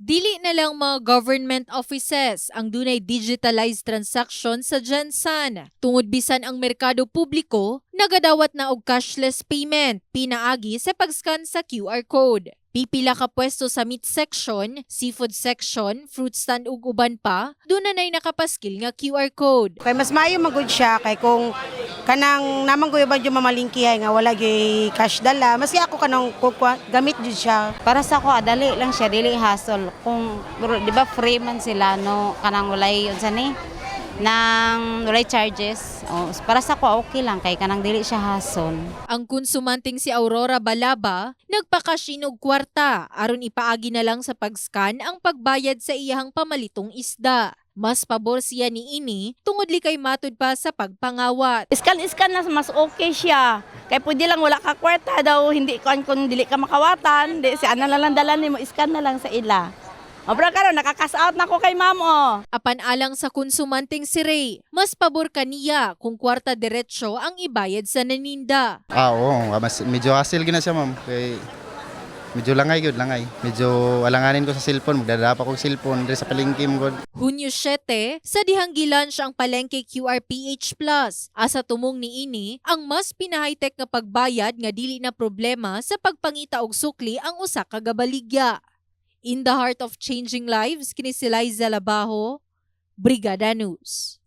Dili na lang mga government offices ang dunay digitalized transaction sa Jansan. Tungod bisan ang merkado publiko, nagadawat na og cashless payment pinaagi sa pag-scan sa QR code. Pipila ka pwesto sa meat section, seafood section, fruit stand ug uban pa, doon na nay nakapaskil nga QR code. Kay mas maayo magud siya kay kung kanang namang kuya ba yung mamalingkihay nga wala gyud cash dala. Maski ako kanang kukwa, gamit jud siya. Para sa ako, dali lang siya, dili hassle. Kung, di ba free man sila, no, kanang walay, yun sa ni, nang walay charges. O, para sa ako, okay lang, kay kanang dili siya hassle. Ang konsumanting si Aurora Balaba nagpakasinog kwarta aron ipaagi na lang sa pag-scan ang pagbayad sa iyahang pamalitong isda. Mas pabor siya ni ini tungod likay matud pa sa pagpangawat. Iskan-iskan na mas okay siya. Kaya pwede lang wala ka kwarta daw, hindi kan kung dili ka makawatan, di si ana na lang dalan nimo iskan na lang sa ila. O bro karon nakakas out na ko kay ma'am oh. Apan alang sa konsumanting si Ray, mas pabor kaniya kung kwarta diretsyo ang ibayad sa naninda. Ah, oo. Mas, medyo hassle gina siya, ma'am. Kay, medyo langay yun, langay. Medyo alanganin ko sa cellphone. Magdadapa ko sa cellphone. Dari sa palengke mo, God. Hunyo 7, sa dihanggilan siya ang palengke QRPH Plus. Asa tumong ni ini, ang mas pinahigh-tech nga pagbayad nga dili na problema sa pagpangita og sukli ang usa ka gabaligya. In the heart of changing lives, kini si Liza Labajo, Brigada News.